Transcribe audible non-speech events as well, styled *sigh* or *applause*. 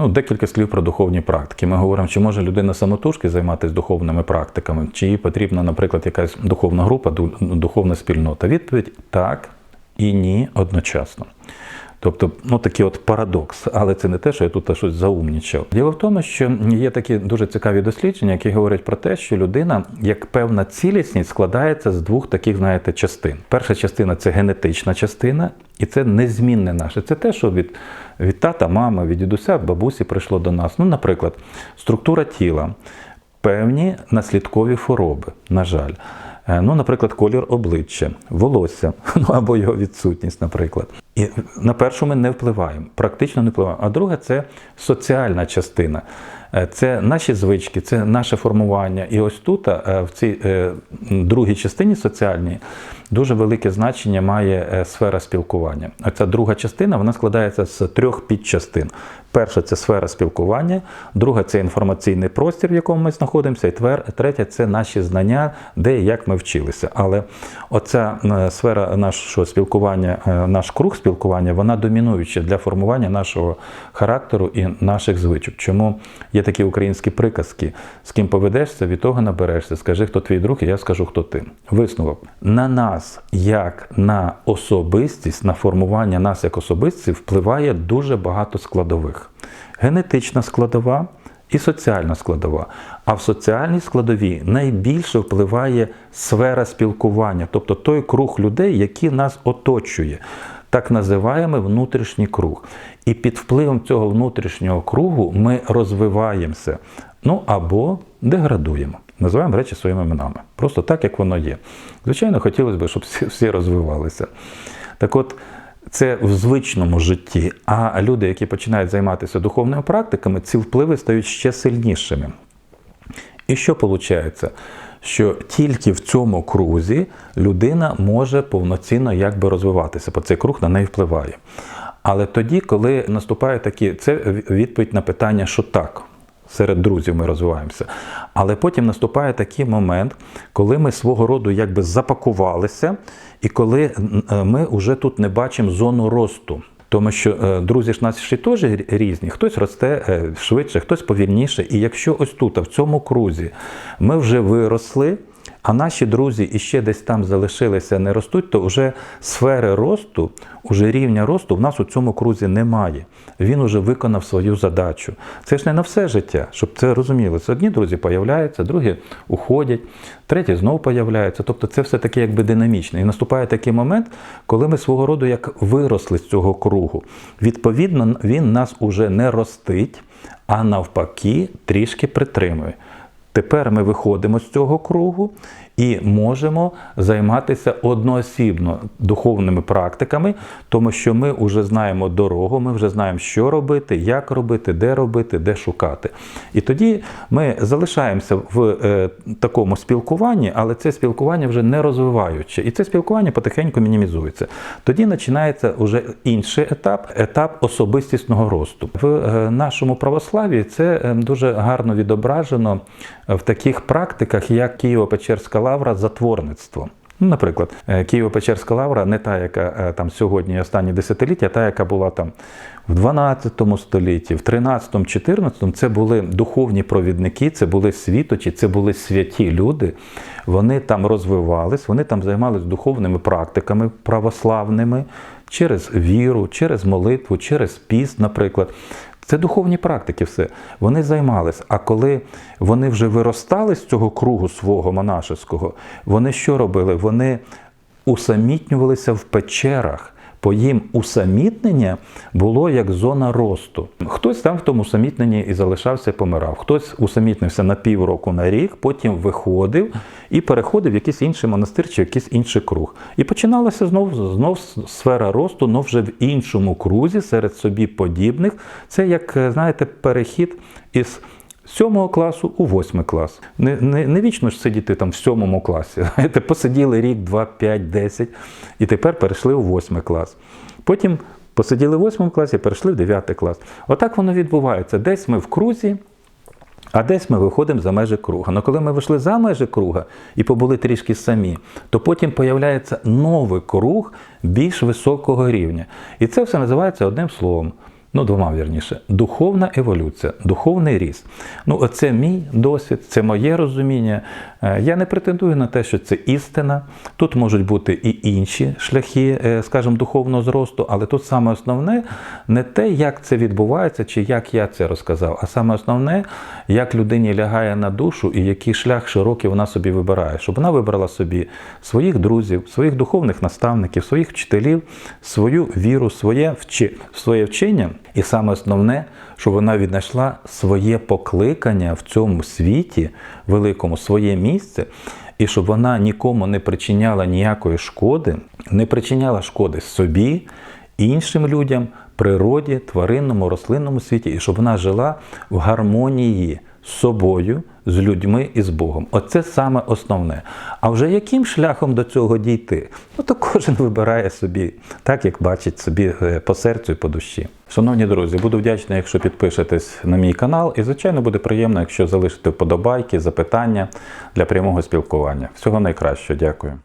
Ну, декілька слів про духовні практики. Ми говоримо, чи може людина самотужки займатися духовними практиками, чи їй потрібна, наприклад, якась духовна група, духовна спільнота. Відповідь так і ні одночасно. Тобто, ну такий от парадокс, але це не те, що я тут щось заумнічав. Діло в тому, що є такі дуже цікаві дослідження, які говорять про те, що людина, як певна цілісність, складається з двох таких, знаєте, частин. Перша частина це генетична частина, і це незмінне наше. Це те, що від, від тата, мами, від дідуся, бабусі прийшло до нас. Ну, наприклад, структура тіла, певні наслідкові хвороби, на жаль. Е, Ну, наприклад, колір обличчя, волосся, *laughs* ну або його відсутність, наприклад. І на першу ми не впливаємо, практично не впливаємо. А друге це соціальна частина. Е, Це наші звички, це наше формування. І ось тут, е, в цій е, другій частині соціальній, дуже велике значення має сфера спілкування. А ця друга частина вона складається з трьох підчастин. Перша це сфера спілкування, друга це інформаційний простір, в якому ми знаходимося, і третя це наші знання, де і як ми вчилися. Але оця сфера нашого спілкування, наш круг спілкування, вона домінуюча для формування нашого характеру і наших звичок. Чому є такі українські приказки: з ким поведешся, від того наберешся. Скажи, хто твій друг, і я скажу, хто ти. Висновок на нас, як на особистість, на формування нас як особистів, впливає дуже багато складових. Генетична складова і соціальна складова. А в соціальній складовій найбільше впливає сфера спілкування, тобто той круг людей, який нас оточує. Так називаємо внутрішній круг. І під впливом цього внутрішнього кругу ми розвиваємося, ну або деградуємо. Називаємо речі своїми іменами. Просто так, як воно є. Звичайно, хотілося б, щоб всі, всі розвивалися. Так от, це в звичному житті. А люди, які починають займатися духовними практиками, ці впливи стають ще сильнішими. І що виходить? Що тільки в цьому крузі людина може повноцінно якби розвиватися, бо цей круг на неї впливає. Але тоді, коли наступає такі, це відповідь на питання, що так. Серед друзів ми розвиваємося. Але потім наступає такий момент, коли ми свого роду якби запакувалися, і коли е, ми вже тут не бачимо зону росту. Тому що е, друзі ж наші теж різні, хтось росте е, швидше, хтось повільніше. І якщо ось тут, в цьому крузі, ми вже виросли, а наші друзі іще десь там залишилися, не ростуть, то вже сфери росту, уже рівня росту в нас у цьому крузі немає. Він уже виконав свою задачу. Це ж не на все життя, щоб це розуміли. Це одні друзі появляються, другі уходять, треті знову появляються. Тобто це все таке якби динамічно. І наступає такий момент, коли ми свого роду як виросли з цього кругу. Відповідно, він нас уже не ростить, а навпаки, трішки притримує. Тепер ми виходимо з цього кругу і можемо займатися одноосібно духовними практиками, тому що ми вже знаємо дорогу, ми вже знаємо, що робити, як робити, де робити, де шукати. І тоді ми залишаємося в е, такому спілкуванні, але це спілкування вже не розвиваюче. І це спілкування потихеньку мінімізується. Тоді починається вже інший етап етап особистісного росту. В е, нашому православі це е, дуже гарно відображено в таких практиках, як Києво-Печерська лавра, затворництво. Ну, наприклад, е, Києво-Печерська лавра не та, яка е, там сьогодні останні десятиліття, а та, яка була там в 12 столітті, в 13, 14 це були духовні провідники, це були світочі, це були святі люди. Вони там розвивались, вони там займалися духовними практиками православними через віру, через молитву, через піст, наприклад. Це духовні практики, все. Вони займались. А коли вони вже виростали з цього кругу свого монашеського, вони що робили? Вони усамітнювалися в печерах. По їм усамітнення було як зона росту. Хтось там в тому усамітненні і залишався, помирав. Хтось усамітнився на півроку на рік, потім виходив і переходив в якийсь інший монастир чи якийсь інший круг. І починалася знов, знов сфера росту, але вже в іншому крузі, серед собі подібних. Це як, знаєте, перехід із. З сьомого класу у восьмий клас. Не, не, не вічно ж сидіти там в сьомому класі. *laughs* Знаєте, посиділи рік, два, п'ять, десять, і тепер перейшли у восьмий клас. Потім посиділи в восьмому класі, перейшли в дев'ятий клас. Отак воно відбувається. Десь ми в крузі, а десь ми виходимо за межі круга. Але коли ми вийшли за межі круга і побули трішки самі, то потім появляється новий круг більш високого рівня. І це все називається одним словом Ну, двома вірніше, духовна еволюція, духовний ріст. Ну, оце мій досвід, це моє розуміння. Е, Я не претендую на те, що це істина. Тут можуть бути і інші шляхи, е, скажімо, духовного зросту, але тут саме основне не те, як це відбувається, чи як я це розказав, а саме основне, як людині лягає на душу і який шлях широкий вона собі вибирає, щоб вона вибрала собі своїх друзів, своїх духовних наставників, своїх вчителів, свою віру, своє вчення. І саме основне, щоб вона віднайшла своє покликання в цьому світі, великому своє місце, і щоб вона нікому не причиняла ніякої шкоди, не причиняла шкоди собі, іншим людям, природі, тваринному, рослинному світі, і щоб вона жила в гармонії з собою, з людьми і з Богом. Оце саме основне. А вже яким шляхом до цього дійти? Ну то кожен вибирає собі, так як бачить собі е, по серцю і по душі. Шановні друзі, буду вдячний, якщо підпишетесь на мій канал, і звичайно буде приємно, якщо залишите вподобайки, запитання для прямого спілкування. Всього найкращого, дякую.